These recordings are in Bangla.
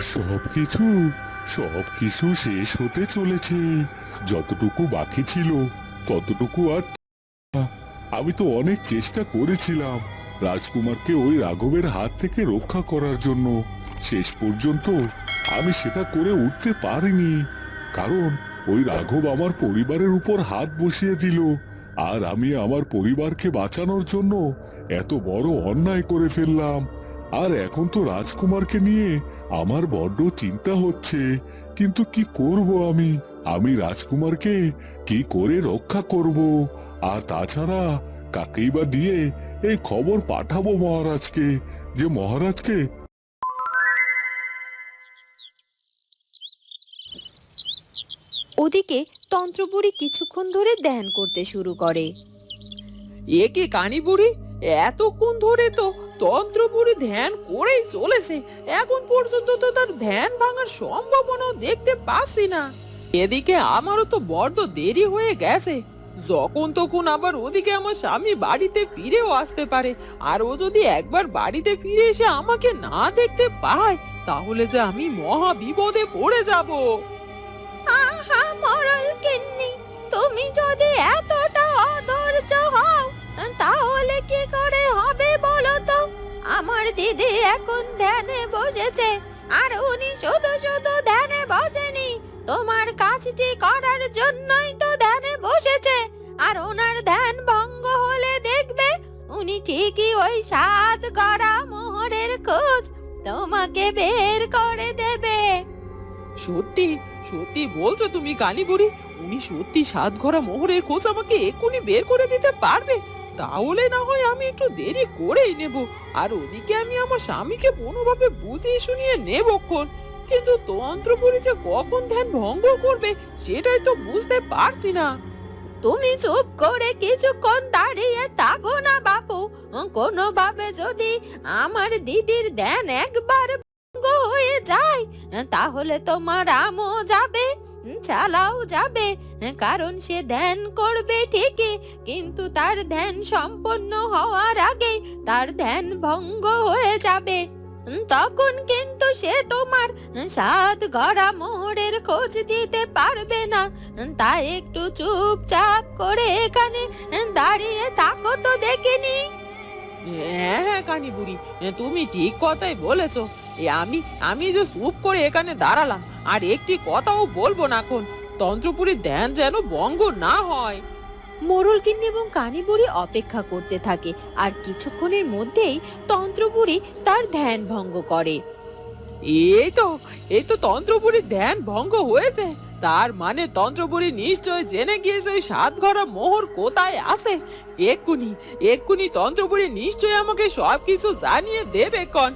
সবকিছু সবকিছু শেষ হতে চলেছে। যতটুকু বাকি ছিল, ততটুকু আর আমি তো অনেক চেষ্টা করেছিলাম রাজকুমারকে ওই রাঘবের হাত থেকে রক্ষা করার জন্য। শেষ পর্যন্ত আমি সেটা করে উঠতে পারিনি, কারণ ওই রাঘব আমার পরিবারের উপর হাত বসিয়ে দিল আর আমি আমার পরিবারকে বাঁচানোর জন্য এত বড় অন্যায় করে ফেললাম। আর এখন তো রাজকুমারকে নিয়ে আমার বড্ড চিন্তা হচ্ছে। কিন্তু কি করব আমি? আমি রাজকুমারকে কি করে রক্ষা করব? আর তাছাড়া কাকেই বা দিয়ে এই খবর পাঠাবো মহারাজকে যে মহারাজকে? ওদিকে তন্ত্রপুরী কিছুক্ষণ ধরে ধ্যান করতে শুরু করে। এ কি কানি বুড়ি এতক্ষণ ধরে তো তন্ত্রপুরি ধ্যান করেই চলেছে। এখন পর্যন্ত তো তার ধ্যান ভাঙার সম্ভাবনাও দেখতে পাচ্ছি না। এদিকে আমারও তো বড্ড দেরি হয়ে গেছে। যখন তখন আবার ওদিকে আমার স্বামী বাড়িতে ফিরেও আসতে পারে। আর ও যদি একবার বাড়িতে ফিরে এসে আমাকে না দেখতে পায়, তাহলে যে আমি মহা বিপদে পড়ে যাব। আহা, মরল কিন্নি, তুমি যদি এতটা অধৈর্য হও তাহলে কি করে হবে বলো তো? আমার দিদি এখন ধ্যানে বসেছে, আর উনি শুধু শুধু ধ্যানে বসেনি। তোমার কাজটি করার জন্যই তো ধ্যানে বসেছে, আর ওনার ধ্যান ভঙ্গ হলে দেখবে উনি ঠিকই ওই সাত গড়া মোহরের খোঁজ তোমাকে বের করে দেবে। সত্যি? সত্যি বলছো তুমি কানি বুড়ি উনি সত্যি সাত ঘোড়া মোহরের খোঁজ আমাকে এক্ষুনি বের করে দিতে পারবে? তাহলে না হয় আমি একটু দেরি করেই নেব। আর ওদিকে আমি আমার স্বামীকে কোনোভাবে বুঝিয়ে শুনিয়ে নেবক্ষণ কিন্তু তন্ত্রপুরি যে কখন ধ্যান ভঙ্গ করবে, সেটাই তো বুঝতে পারছি না। তুমি চুপ করে কিছুক্ষণ দাঁড়িয়ে থাকো না বাপু। কোনোভাবে যদি আমার দিদির ধ্যান একবার ভঙ্গ হয়ে যায়, তাহলে তোমার আমও যাবে। চালাও যাবে, কারণ সে ধ্যান করবে ঠিকই, কিন্তু তার ধ্যান সম্পন্ন হওয়ার আগে তার ধ্যান ভঙ্গ হয়ে যাবে। তখন কিন্তু সে তোমার সাত গড়া মোহরের খোঁজ দিতে পারবে না। তাই একটু চুপচাপ করে এখানে দাঁড়িয়ে থাকো তো দেখিনি। হ্যাঁ হ্যাঁ কানি বুড়ি তুমি ঠিক কথাই বলেছ। এ আমি আমি যে চুপ করে এখানে দাঁড়ালাম। আর একটি কথাও বলব না এখন। তন্ত্রপুরীর ধ্যান যেন বঙ্গ না হয়। মোরলকিন্নি এবং কানিবুড়ি অপেক্ষা করতে থাকে। আর কিছুক্ষণের মধ্যেই তন্ত্রপুরী তার ধ্যান ভঙ্গ করে। এই তো এই তো তন্ত্রপুরীর ধ্যান ভঙ্গ হয়েছে। তার মানে তন্ত্রপুরী নিশ্চয় জেনে গিয়েছে ওই সাত ঘরা মোহর কোথায় আছে। এক্ষুনি এক্ষুনি তন্ত্রপুরী নিশ্চয় আমাকে সব কিছু জানিয়ে দেবে, কন।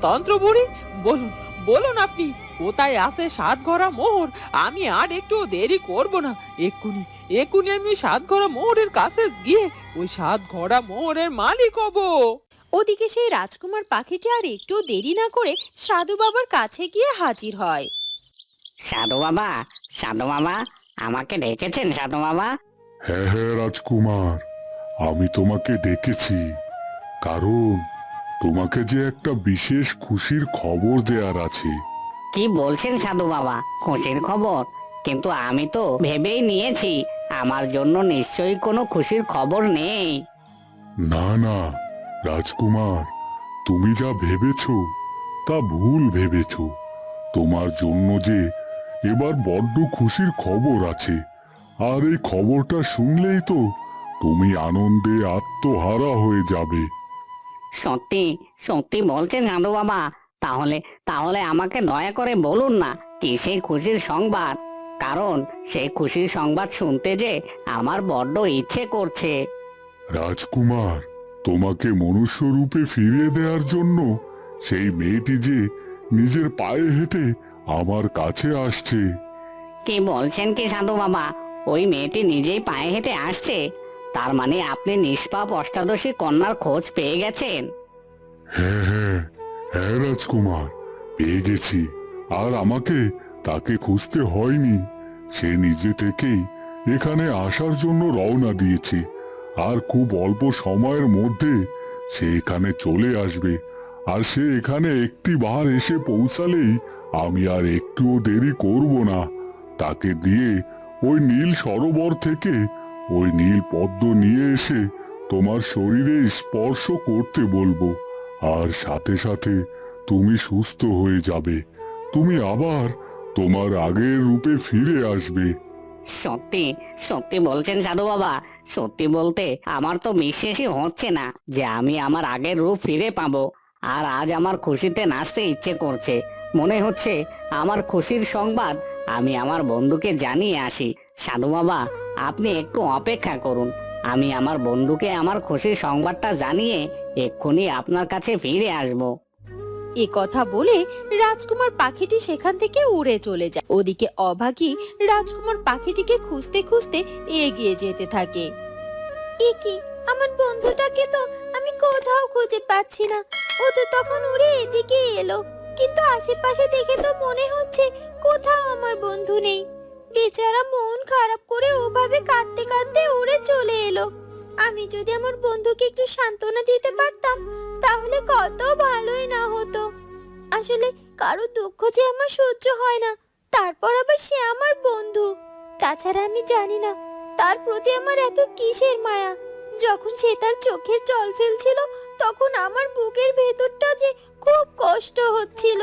তন্ত্রপুরী, বলুন বলুন আপনি, কোথায় আছে সাত ঘরা মোহর? আমি আর একটু দেরি করব না। এক্ষুনি এক্ষুনি আমি সাত ঘরা মোহরের কাছে গিয়ে ওই সাত ঘোড়া মোহরের মালিক হব। ওদিকে সেই রাজকুমার পাখিটি আর একটু দেরি না করে সাধু বাবার কাছে গিয়ে হাজির হয়। সাধু বাবা সাধু বাবা আমাকে ডেকেছেন সাধু বাবা? হ্যাঁ হ্যাঁ রাজকুমার আমি তোমাকে ডেকেছি। কারণ তোমাকে যে একটা বিশেষ খুশির খবর দেওয়ার আছে। কি বলছেন সাধু বাবা? খুশির খবর? কিন্তু আমি তো ভেবেই নিয়েছি আমার জন্য নিশ্চয়ই কোনো খুশির খবর নেই। না না রাজকুমার তুমি যা ভেবেছ তা ভুল ভেবেছ। তোমার জন্য যে এবার বড্ড খুশির খবর আছে। আর এই খবরটা শুনলেই তো তুমি আনন্দে আত্মহারা হয়ে যাবে। সত্যি সত্যি বলছেন সাধু বাবা। তাহলে তাহলে আমাকে দয়া করে বলুন না কি সেই খুশির সংবাদ? কারণ সেই খুশির সংবাদ শুনতে যে আমার বড্ড ইচ্ছে করছে। রাজকুমার তোমাকে মনুষ্যরূপে ফিরিয়ে দেওয়ার জন্য সেই মেয়েটি যে নিজের পায়ে হেঁটে আমার কাছে আসছে। কি বলছেন কি সাধু বাবা? ওই মেয়েটি নিজেই পায়ে হেঁটে আসছে। তার মানে আপনি নিষ্পাপ অষ্টাদশী কন্যার খোঁজ পেয়ে গেছেন? হ্যাঁ হ্যাঁ হ্যাঁ রাজকুমার পেয়ে গেছি। আর আমাকে তাকে খুঁজতে হয়নি। সে নিজে থেকেই এখানে আসার জন্য রওনা দিয়েছে। আর খুব অল্প সময়ের মধ্যে সে এখানে চলে আসবে। আর সে এখানে একটি বার এসে পৌঁছালেই আমি আর একটুও দেরি করব না। তাকে দিয়ে ওই নীল সরোবর থেকে ওই নীল পদ্ম নিয়ে এসে তোমার শরীরে স্পর্শ করতে বলব। আর সাথে সাথে তুমি সুস্থ হয়ে যাবে। তুমি আবার তোমার আগের রূপে ফিরে আসবে। সত্যি সত্যি বলছেন সাধু বাবা। সত্যি বলতে আমার তো বিশ্বাসই হচ্ছে না যে আমি আমার আগের রূপ ফিরে পাবো। আর আজ আমার খুশিতে নাচতে ইচ্ছে করছে। মনে হচ্ছে আমার খুশির সংবাদ আমি আমার বন্ধুকে জানিয়ে আসি। সাধু বাবা, আপনি একটু অপেক্ষা করুন। আমি আমার বন্ধুকে আমার খুশির সংবাদটা জানিয়ে এক্ষুনি আপনার কাছে ফিরে আসব। এ কথা বলে রাজকুমার পাখিটি সেখান থেকে উড়ে চলে যায়। ওদিকে অভাগী রাজকুমার পাখিটিকে খুঁজতে খুঁজতে এগিয়ে যেতে থাকে। এ আমার বন্ধুটাকে তো আমি কোথাও খুঁজে পাচ্ছি না। ও তো তখন উড়ে এদিকে এলো। কিন্তু আশেপাশে দেখে তো মনে হচ্ছে কোথাও আমার বন্ধু নেই। বেচারা মন খারাপ করে ওভাবে কাঁদতে কাঁদতে উড়ে চলে এলো। আমি যদি আমার বন্ধুকে একটু সান্ত্বনা দিতে পারতাম তাহলে কত ভালোই না হতো। আসলে কারও দুঃখ যে আমার সহ্য হয় না, তারপর আবার সে আমার বন্ধু। তাছাড়া আমি জানি না, তার প্রতি আমার এত কিসের মায়া? যখন সে তার চোখের জল ফেলছিল, তখন আমার বুকের ভেতরটা যে খুব কষ্ট হচ্ছিল।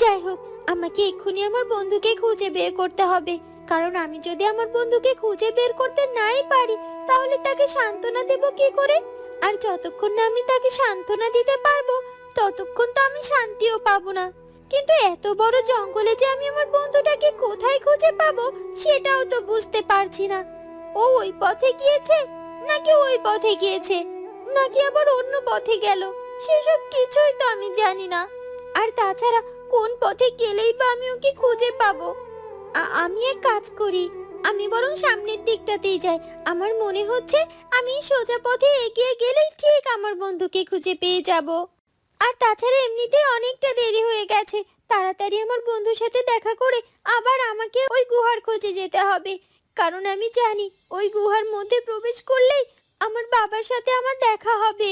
যাই হোক, আমাকে এক্ষুনি আমার বন্ধুকে খুঁজে বের করতে হবে। কারণ আমি যদি আমার বন্ধুকে খুঁজে বের করতে নাই পারি, তাহলে তাকে সান্ত্বনা দেব কি করে? আর যতক্ষণ না আমি তাকে সান্ত্বনা দিতে পারব, ততক্ষণ তো আমি শান্তিও পাবো না। কিন্তু এত বড় জঙ্গলে যে আমি আমার বন্ধুটাকে কোথায় খুঁজে পাবো, সেটাও তো বুঝতে পারছি না। ও ওই পথে গিয়েছে, নাকি ওই পথে গিয়েছে, নাকি আবার অন্য পথে গেল, সেসব কিছুই তো আমি জানি না। আর তাছাড়া কোন পথে গেলেই বা আমি ওকে খুঁজে পাবো? আমি এক কাজ করি আমি বরং সামনের দিকটাতেই যাই। আমার মনে হচ্ছে আমি সোজা পথে এগিয়ে গেলেই ঠিক আমার বন্ধুকে খুঁজে পেয়ে যাব। আর তাছাড়া এমনিতেই অনেকটা দেরি হয়ে গেছে। তাড়াতাড়ি আমার বন্ধুর সাথে দেখা করে আবার আমাকে ওই গুহার খোঁজে যেতে হবে। কারণ আমি জানি ওই গুহার মধ্যে প্রবেশ করলেই আমার বাবার সাথে আমার দেখা হবে।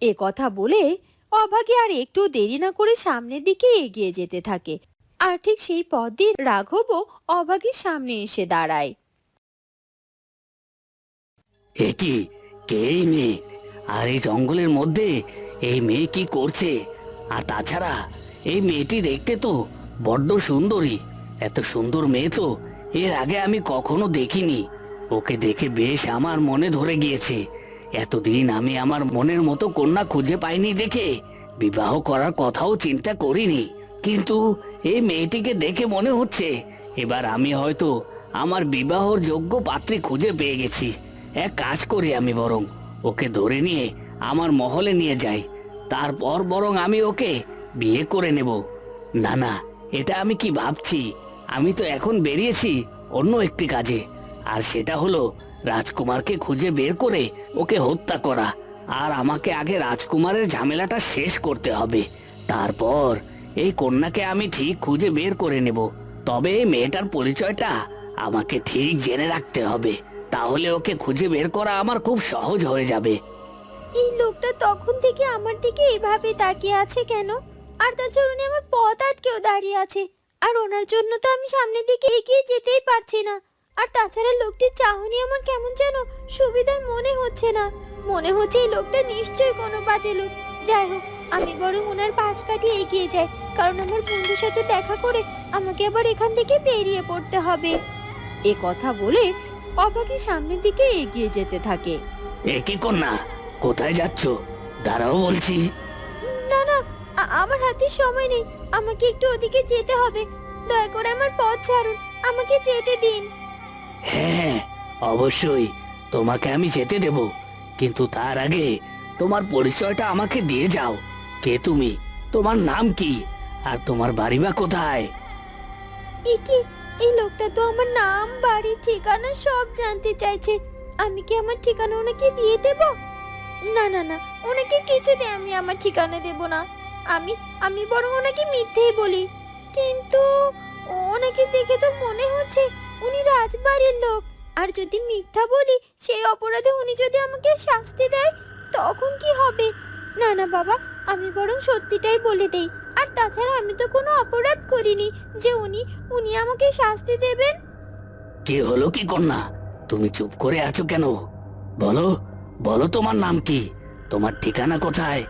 এ কথা বলে অভাগী আর একটু দেরি না করে সামনের দিকে এগিয়ে যেতে থাকে। আর ঠিক সেই পথ দিয়ে রাঘবও অভাগীর সামনে এসে দাঁড়ায়। এ কি? কে মেয়ে? আর এই জঙ্গলের মধ্যে এই মেয়ে কি করছে? আর তাছাড়া এই মেয়েটি দেখতে তো বড্ড সুন্দরী। এত সুন্দর মেয়ে তো এর আগে আমি কখনো দেখিনি। ওকে দেখে বেশ আমার মনে ধরে গিয়েছে। এতদিন আমি আমার মনের মতো কন্যা খুঁজে পাইনি দেখে। বিবাহ করার কথাও চিন্তা করিনি। কিন্তু এই মেয়েটিকে দেখে মনে হচ্ছে এবার আমি হয়তো আমার বিবাহর যোগ্য পাত্রী খুঁজে পেয়ে গেছি। এক কাজ করি আমি বরং, ওকে ধরে নিয়ে আমার মহলে নিয়ে যাই। তারপর বরং আমি ওকে বিয়ে করে নেব। না না, এটা আমি কি ভাবছি? আমি তো এখন বেরিয়েছি অন্য একটি কাজে। আর সেটা হলো রাজকুমারকে খুঁজে বের করে ওকে হত্যা করা। আর আমাকে আগে রাজকুমারের ঝামেলাটা শেষ করতে হবে। তারপর এই কন্যাকে আমি ঠিক খুঁজে বের করে নেব। তবে এই মেয়েটার পরিচয়টা আমাকে ঠিক জেনে রাখতে হবে। তাহলে ওকে খুঁজে বের করা আমার খুব সহজ হয়ে যাবে। এই লোকটা তখন থেকে আমার দিকে এভাবে তাকিয়ে আছে কেন? আর তাছাড়া উনি আমার পথ আটকেও দাঁড়িয়ে আছে। আর ওনার জন্য তো আমি সামনের দিকে এগিয়ে যেতেই পারছি না। আর তাছাড়া লোকটির চাহনি আমার কেমন যেন সুবিধার মনে হচ্ছে না। মনে হচ্ছে এই লোকটা নিশ্চয়ই কোনো বাজে লোক। যাই হোক আমি বরং ওনার পাশ কাটিয়ে এগিয়ে যাই কারণ আমার বন্ধুর সাথে দেখা করে আমাকে আবার এখান থেকে বেরিয়ে পড়তে হবে। এ কথা বলে অবাকি সামনের দিকে এগিয়ে যেতে থাকে। এ কি কন্যা? কোথায় যাচ্ছ? দাঁড়াও বলছি। না না আ- আমার হাতে সময় নেই। আমাকে একটু ওদিকে যেতে হবে। দয়া করে আমার পথ ছাড়ুন। আমাকে যেতে দিন। হ্যাঁ অবশ্যই। তোমাকে আমি যেতে দেব। কিন্তু তার আগে তোমার পরিচয়টা আমাকে দিয়ে যাও। কে তুমি? তোমার নাম কি? আর তোমার বাড়ি বা কোথায়? এ কি এই লোকটা তো আমার নাম, বাড়ি, ঠিকানা সব জানতে চাইছে। আমি কি আমার ঠিকানা ওনাকে দিয়ে দেব? না না না, ওনাকে কিছুতে আমি আমার ঠিকানা দেব না। আমি আমি বরং ওনাকে মিথ্যেই বলি। কিন্তু ওনাকে দেখে তো মনে হচ্ছে উনি রাজবাড়ির লোক। আর যদি মিথ্যা বলি, সেই অপরাধে উনি যদি আমাকে শাস্তি দেয়, তখন কি হবে? না না, বাবা আমি বরং সত্যিটাই বলে দেই। আর তাছাড়া আমি তো কোনো অপরাধ করিনি যে উনি উনি আমাকে শাস্তি দেবেন। কি হলো কি কন্যা? তুমি চুপ করে আছো কেন? বলো বলো তোমার নাম কি? তোমার ঠিকানা কোথায়?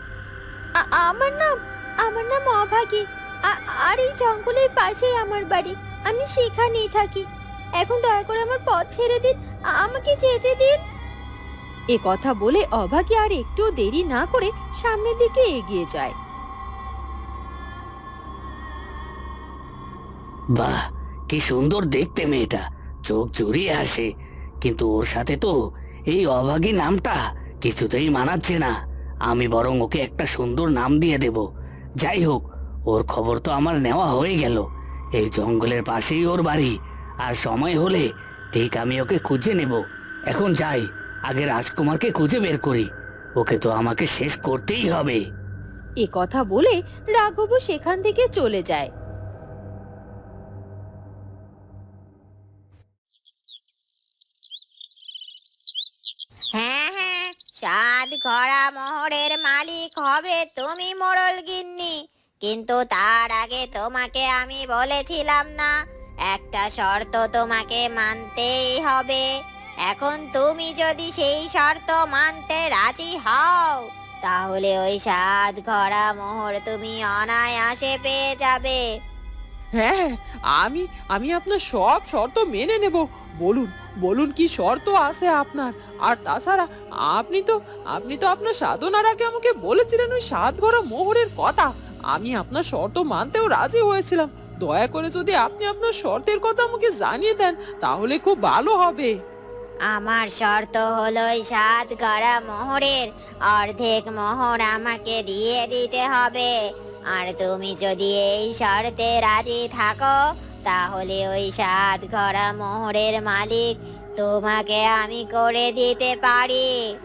আ- আমার নাম আমার নাম অভাগী। আ- আর এই জঙ্গলের পাশেই আমার বাড়ি। আমি সেখানেই থাকি। এখন দয়া করে আমার পথ ছেড়ে দিন। আ- আমাকে যেতে দিন। এ কথা বলে অভাগী আর একটু দেরি না করে সামনের দিকে এগিয়ে যায়। বাহ, কি সুন্দর দেখতে মেয়েটা। চোখ জুড়িয়ে আসে কিন্তু ওর সাথে তো এই অভাগী নামটা কিছুতেই মানাচ্ছে না। আমি বরং ওকে একটা সুন্দর নাম দিয়ে দেব। যাই হোক, ওর খবর তো আমার নেওয়া হয়ে গেল। এই জঙ্গলের পাশেই ওর বাড়ি। আর সময় হলে ঠিক আমি ওকে খুঁজে নেব। এখন যাই। আগে রাজকুমারকে খুঁজে বের করি। ওকে তো আমাকে শেষ করতেই হবে। এ কথা বলে রাঘব সেখান থেকে চলে যায়। হ্যাঁ হ্যাঁ সাত ঘোড়া মোহরের মালিক হবে তুমি মোড়ল গিন্নি। কিন্তু তার আগে তোমাকে আমি বলেছিলাম না একটা শর্ত তোমাকে মানতেই হবে। এখন তুমি যদি সেই শর্ত মানতে রাজি হও তাহলে ওই সাত ঘোড়া মোহর তুমি অনায়াসে পেয়ে যাবে। হ্যাঁ হ্যাঁ, আমি আমি আপনার সব শর্ত মেনে নেব। বলুন বলুন কি শর্ত আছে আপনার? আর তাছাড়া আপনি তো আপনি তো আপনার সাধনার আগে আমাকে বলেছিলেন ওই সাত ঘোড়া মোহরের কথা। আমি আপনার শর্ত মানতেও রাজি হয়েছিলাম। দয়া করে যদি আপনি আপনার শর্তের কথা আমাকে জানিয়ে দেন তাহলে খুব ভালো হবে। আমার শর্ত হলো সাত গড়া মোহরের অর্ধেক মোহর আমাকে দিয়ে দিতে হবে। আর তুমি যদি এই শর্তে রাজি থাকো, তাহলে ওই সাত ঘরা মোহরের মালিক তোমাকে আমি করে দিতে পারি।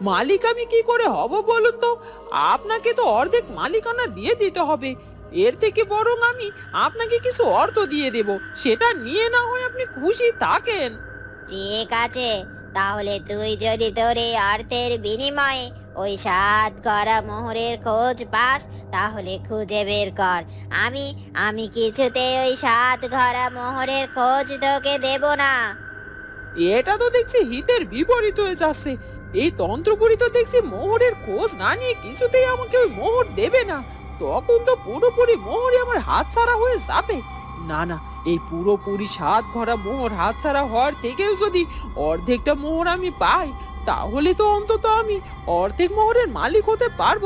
মালিক আমি কি করে হব বলুন তো? আপনাকে তো অর্ধেক মালিকানা দিয়ে দিতে হবে। এর থেকে বরং আমি আপনাকে কিছু অর্থ দিয়ে দেব। সেটা নিয়ে না হয় আপনি খুশি থাকেন। ঠিক আছে, তাহলে তুই যদি তোর এই অর্থের বিনিময়ে ওই সাত গড়া মোহরের খোঁজ পাস, তাহলে খুঁজে বের কর। আমি আমি কিছুতে ওই সাত ঘরা মোহরের খোঁজ তোকে দেব না। এটা তো দেখছি হিতের বিপরীত হয়ে যাচ্ছে। এই তন্ত্রপুরি তো দেখছি মোহরের খোঁজ না নিয়ে কিছুতেই আমাকে ওই মোহর দেবে না। তখন তো পুরোপুরি মোহরই আমার হাতছাড়া হয়ে যাবে। না না, এই পুরোপুরি সাত ভরা মোহর হাতছাড়া হওয়ার থেকেও যদি অর্ধেকটা মোহর আমি পাই, তাহলে তো অন্তত আমি অর্ধেক মোহরের মালিক হতে পারব।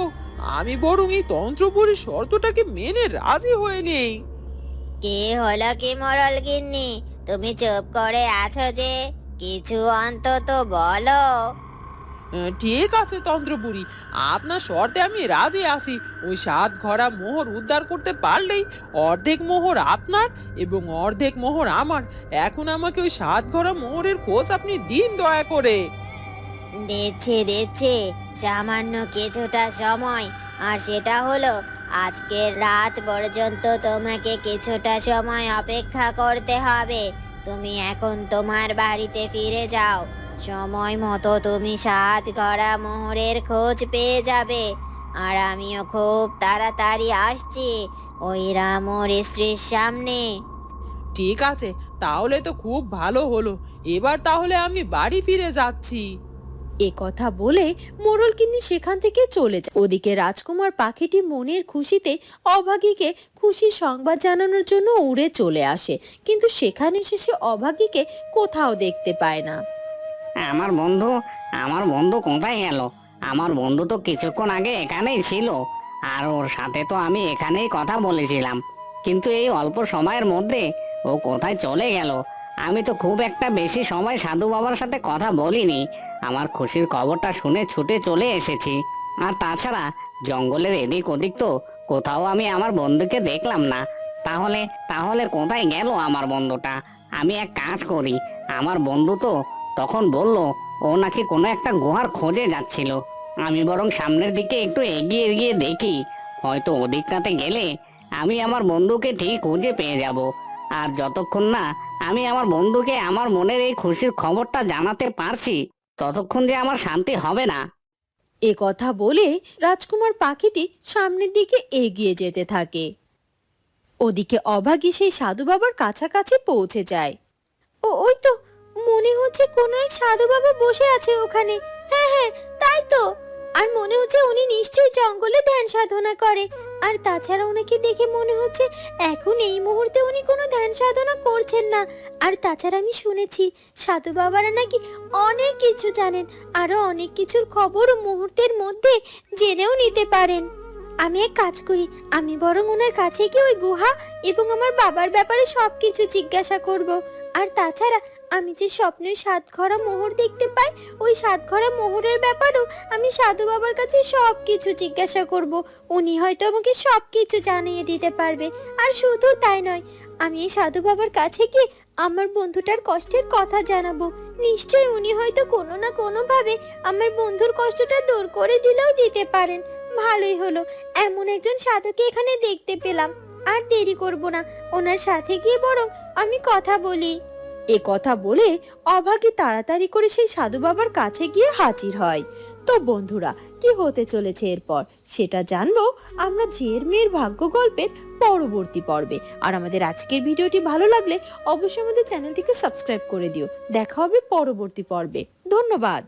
আমি বরং এই তন্ত্রপুরীর শর্তটাকে মেনে রাজি হয়ে নেই। কি হলো কি মরল গিন্নি? তুমি চুপ করে আছো যে? কিছু অন্তত বলো। ঠিক আছে তন্ত্রপুরী আপনার শর্তে আমি রাজি আছি। ওই সাত ঘোড়া মোহর উদ্ধার করতে পারলেই অর্ধেক মোহর আপনার এবং অর্ধেক মোহর আমার। এখন আমাকে ওই সাত ঘোড়া মোহরের খোঁজ আপনি দিন দয়া করে। দিচ্ছি দিচ্ছি। সামান্য কিছুটা সময়। আর সেটা হলো, আজকের রাত পর্যন্ত তোমাকে কিছুটা সময় অপেক্ষা করতে হবে। তুমি এখন তোমার বাড়িতে ফিরে যাও। সময় মতো তুমি সাত গড়া মোহরের খোঁজ পেয়ে যাবে। আর আমিও খুব তাড়াতাড়ি আসছি ওই রামর স্ত্রীর সামনে। ঠিক আছে তাহলে তো খুব ভালো হলো। এবার তাহলে আমি বাড়ি ফিরে যাচ্ছি। এ কথা বলে মোড়লকিন্নি সেখান থেকে চলে যায়। ওদিকে রাজকুমার পাখিটি মনের খুশিতে অভাগীকে খুশির সংবাদ জানানোর জন্য উড়ে চলে আসে। কিন্তু সেখানে এসে সে অভাগীকে কোথাও দেখতে পায় না। আমার বন্ধু আমার বন্ধু কোথায় গেল? আমার বন্ধু তো কিছুক্ষণ আগে এখানেই ছিল। আর ওর সাথে তো আমি এখানেই কথা বলেছিলাম। কিন্তু এই অল্প সময়ের মধ্যে ও কোথায় চলে গেল? আমি তো খুব একটা বেশি সময় সাধু বাবার সাথে কথা বলিনি। আমার খুশির খবরটা শুনে ছুটে চলে এসেছি। আর তাছাড়া জঙ্গলের এদিক ওদিক তো কোথাও আমি আমার বন্ধুকে দেখলাম না। তাহলে তাহলে কোথায় গেল আমার বন্ধুটা? আমি এক কাজ করি। আমার বন্ধু তো তখন বলল, ও নাকি কোনো একটা গুহার খোঁজে যাচ্ছিল। আমি বরং সামনের দিকে একটু এগিয়ে এগিয়ে দেখি। হয়তো ওদিকটাতে গেলে আমি আমার বন্ধুকে ঠিক খুঁজে পেয়ে যাব। আর যতক্ষণ না আমি আমার বন্ধুকে আমার মনের এই খুশির খবরটা জানাতে পারছি, ততক্ষণ যে আমার শান্তি হবে না। এ কথা বলে রাজকুমার পাখিটি সামনের দিকে এগিয়ে যেতে থাকে। ওদিকে অভাগী সেই সাধু বাবার কাছাকাছি পৌঁছে যায়। ও, ওই তো মনে হচ্ছে কোনো এক সাধু বাবা বসে আছে ওখানে। হ্যাঁ হ্যাঁ তাই তো। আর মনে হচ্ছে উনি নিশ্চয়ই জঙ্গলে ধ্যান সাধনা করে। আর তাছাড়া ওনাকে দেখে মনে হচ্ছে এখন এই মুহূর্তে উনি কোনো ধ্যান সাধনা করছেন না। আর তাছাড়া আমি শুনেছি সাধু বাবারা নাকি অনেক কিছু জানেন। আরও অনেক কিছুর খবর মুহূর্তের মধ্যে জেনেও নিতে পারেন। আমি এক কাজ করি, আমি বরং ওনার কাছে গিয়ে ওই গুহা এবং আমার বাবার ব্যাপারে সবকিছু জিজ্ঞাসা করব। আর তাছাড়া আমি যে স্বপ্নে সাত ঘরা মোহর দেখতে পাই, ওই সাত ঘরা মোহরের ব্যাপারেও আমি সাধু বাবার কাছে সব কিছু জিজ্ঞাসা করব। উনি হয়তো আমাকে সব কিছু জানিয়ে দিতে পারবে। আর শুধু তাই নয়, আমি এই সাধু বাবার কাছে গিয়ে আমার বন্ধুটার কষ্টের কথা জানাব। নিশ্চয়ই উনি হয়তো কোনো না কোনো ভাবে আমার বন্ধুর কষ্টটা দূর করে দিলেও দিতে পারেন। ভালোই হলো, এমন একজন সাধুকে এখানে দেখতে পেলাম। আর দেরি করব না, ওনার সাথে গিয়ে বরং আমি কথা বলি। এ কথা বলে অভাগী তাড়াতাড়ি করে সেই সাধু বাবার কাছে গিয়ে হাজির হয়। তো বন্ধুরা, কি হতে চলেছে এরপর? সেটা জানব আমরা ঝিয়ের মেয়ের ভাগ্য গল্পের পরবর্তী পর্বে। আর আমাদের আজকের ভিডিওটি ভালো লাগলে অবশ্যই আমাদের চ্যানেলটিকে সাবস্ক্রাইব করে দিও। দেখা হবে পরবর্তী পর্বে। ধন্যবাদ!